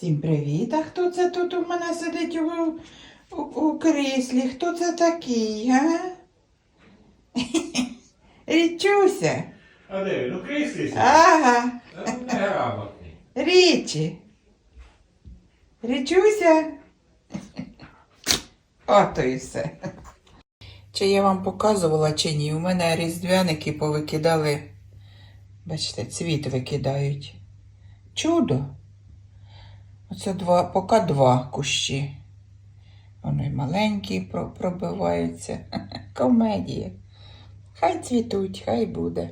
Всім привіт! А хто це тут у мене сидить у, у, у кріслі? Хто це такий, га? Річуся. А де він? У кріслі? Ага. Річі. Річуся. Ото і все. Чи я вам показувала, чи ні? У мене різдвяники повикидали. Бачите, цвіт викидають. Чудо. Оце два, поки два кущі. Вони маленькі пробиваються. Комедія. Хай цвітуть, хай буде.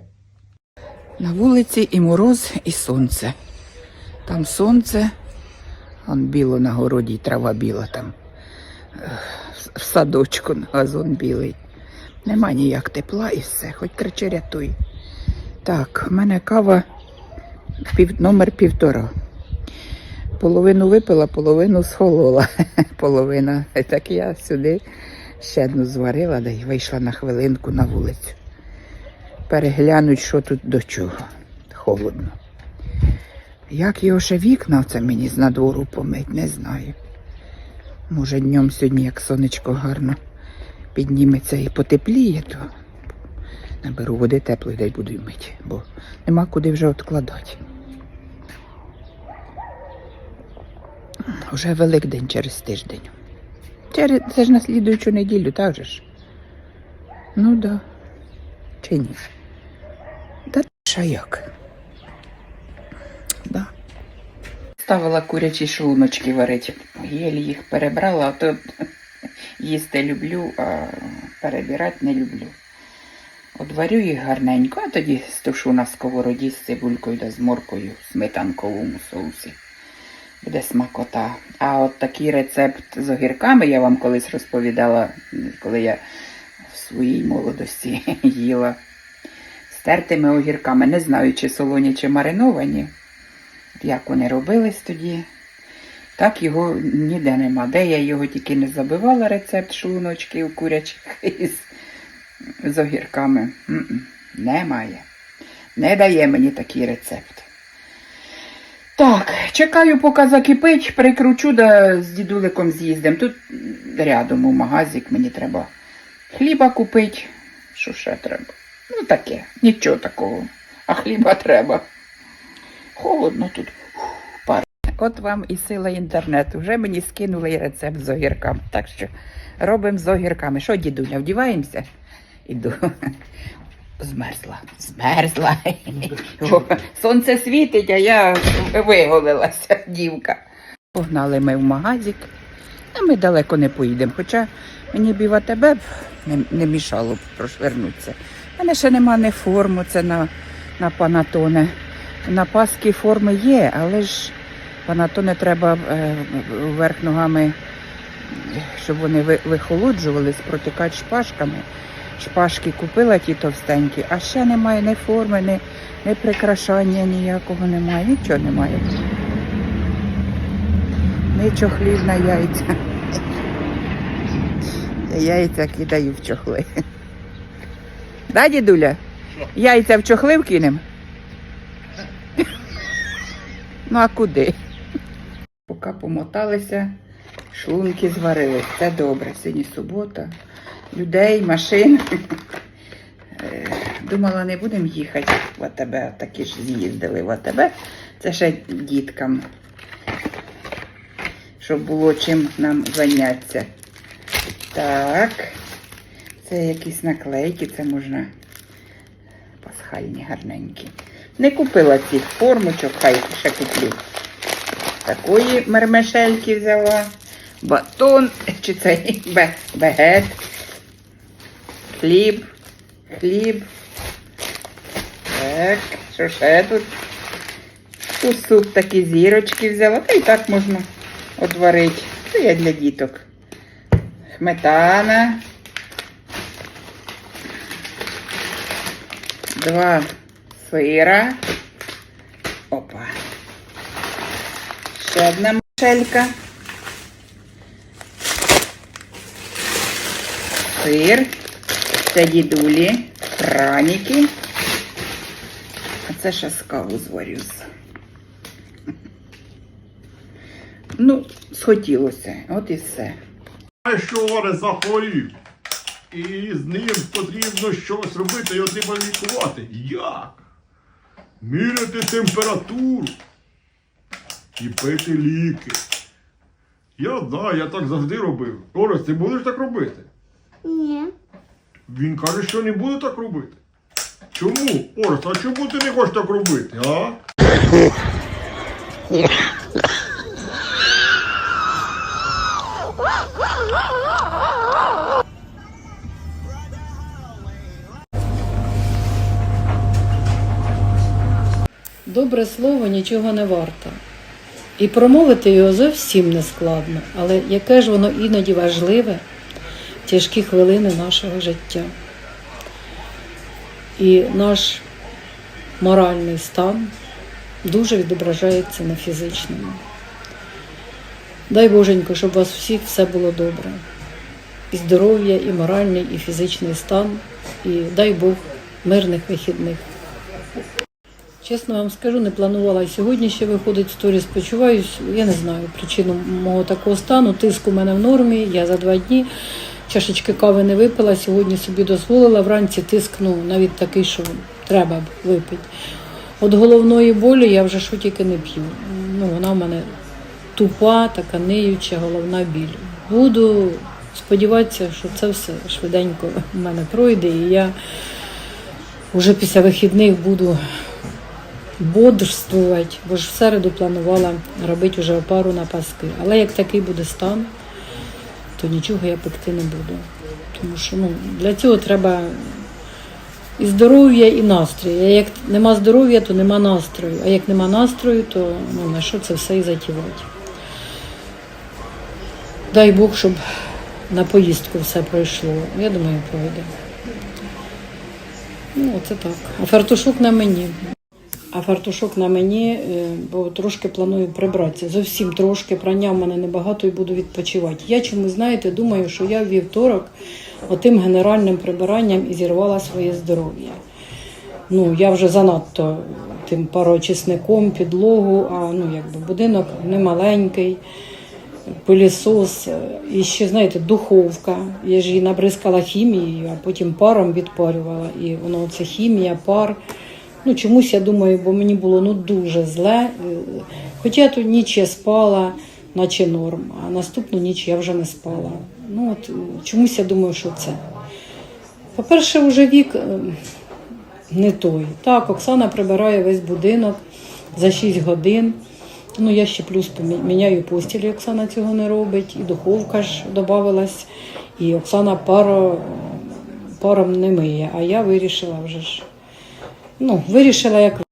На вулиці і мороз, і сонце. Там сонце, он біло на городі, трава біла там. В садочку газон білий. Нема ніяк тепла і все, хоч кричи рятуй. Так, в мене кава пів, номер півтора. Половину випила, половину схолола. Половина. Так я сюди ще одну зварила, да й вийшла на хвилинку на вулицю. Переглянуть, що тут до чого. Холодно. Як його ще вікна це мені з надвору помить, не знаю. Може, днем сьогодні, як сонечко гарно підніметься і потепліє, то наберу води теплої, дай буду мити, бо нема куди вже відкладати. Уже Великдень через тиждень. Через, це ж на слідуючу неділю, так же ж? Ну да. Чи ні? Та що як? Да. Ставила курячі шлуночки варити. Єлі їх перебрала, а то їсти люблю, а перебирати не люблю. Одварю їх гарненько, а тоді стушу на сковороді з цибулькою та з моркою в сметанковому соусі. Буде смакота. А от такий рецепт з огірками я вам колись розповідала, коли я в своїй молодості їла. З тертими огірками. Не знаю, чи солоні, чи мариновані. Як вони робились тоді. Так його ніде нема. Де я його тільки не забивала, рецепт шлуночків курячих із, з огірками. М-м, Немає. Не дає мені такий рецепт. Так, чекаю, поки закипить, прикручу да з дідуликом з'їздим. Тут рядом у магазик мені треба хліба купити. Що ще треба? Ну таке, нічого такого. А хліба треба. Холодно тут. От вам і сила інтернету. Вже мені скинули рецепт з огірками. Так що робимо з огірками. Що, дідуня, вдіваємося? Іду. Змерзла. Змерзла. Сонце світить, а я виголилася, дівка. Погнали ми в магазик, а ми далеко не поїдемо. Хоча мені біва тебе б не, не мішало б прошвернутися. У мене ще нема не форму, це на, на панатоне. На паски форми є, але ж панатоне треба е, вверх ногами, щоб вони ви- вихолоджувались, протикати шпажками. Шпажки купила ті товстенькі, а ще немає ні форми, ні, ні прикрашання ніякого немає, нічого немає. Ні чохлів на яйця. Яйця кидаю в чохли. Да, дідуля? Яйця в чохли вкинем? Ну а куди? Поки помоталися, шлунки зварились. Це добре. Сьогодні субота. Людей, машин. Е, Думала, не будемо їхати в АТБ, такі ж з'їздили в АТБ. Це ще діткам, щоб було чим нам зайнятися. Так, це якісь наклейки, це можна пасхальні гарненькі. Не купила цих формочок, хай ще куплю. Такої мермешельки взяла. Батон, чи бе- бегет. Хліб, хліб. Так, що ще тут? У суп такі зірочки взяла, та і так можна одварити. Це я для діток. Сметана. Два сира. Опа. Ще одна мошелька. Сир. Це дідулі, праніки. А це ще з каву зварю. Ну, схотілося, от і все. А що Оре захворів? І з ним потрібно щось робити, його треба лікувати. Як? Міряти температуру і пити ліки. Я знаю, я так завжди робив. Орес, ти будеш так робити? Ні. Він каже, що не буде так робити. Чому? Орес, а чому ти не хочеш так робити, а? Добре слово нічого не варто. І промовити його зовсім не складно, але яке ж воно іноді важливе тяжкі хвилини нашого життя. І наш моральний стан дуже відображається на фізичному. Дай Боженько, щоб у вас всіх все було добре. І здоров'я, і моральний, і фізичний стан, і дай Бог мирних вихідних. Чесно вам скажу, не планувала сьогодні ще виходить сторіс. Почуваюсь, я не знаю причину мого такого стану. Тиск у мене в нормі. Я за два дні чашечки кави не випила. Сьогодні собі дозволила. Вранці тиск ну, навіть такий, що треба випити. От головної болі я вже що тільки не п'ю. Ну, вона в мене тупа, така ниюча головна біль. Буду сподіватися, що це все швиденько в мене пройде, і я вже після вихідних буду бодрствувати, бо ж в середу планувала робити вже опару на паски. Але як такий буде стан, то нічого я пекти не буду. Тому що ну, для цього треба і здоров'я, і настрій. А як нема здоров'я, то нема настрою. А як нема настрою, то ну, на що це все і затівати. Дай Бог, щоб на поїздку все пройшло. Я думаю, пройде. Ну, оце так. А фартушок на мені. А фартушок на мені, е, бо трошки планую прибратися. Зовсім трошки прання в мене небагато і буду відпочивати. Я чомусь, знаєте, думаю, що я вівторок отим генеральним прибиранням і зірвала своє здоров'я. Ну, я вже занадто тим пароочисником, підлогу, а ну, якби будинок не маленький, пилісос, е, і ще, знаєте, духовка. Я ж її набризкала хімією, а потім паром відпарювала. І воно це хімія, пар. Ну, чомусь я думаю, бо мені було ну дуже зле. Хоча я ту ніч я спала, наче норм, а наступну ніч я вже не спала. Ну от чомусь я думаю, що це. По-перше, вже вік е, не той. Так, Оксана прибирає весь будинок за 6 годин. Ну, я ще плюс міняю постіль, Оксана цього не робить, і духовка ж додавалась, і Оксана паро, паром не миє, а я вирішила вже ж. Ну, вирішила як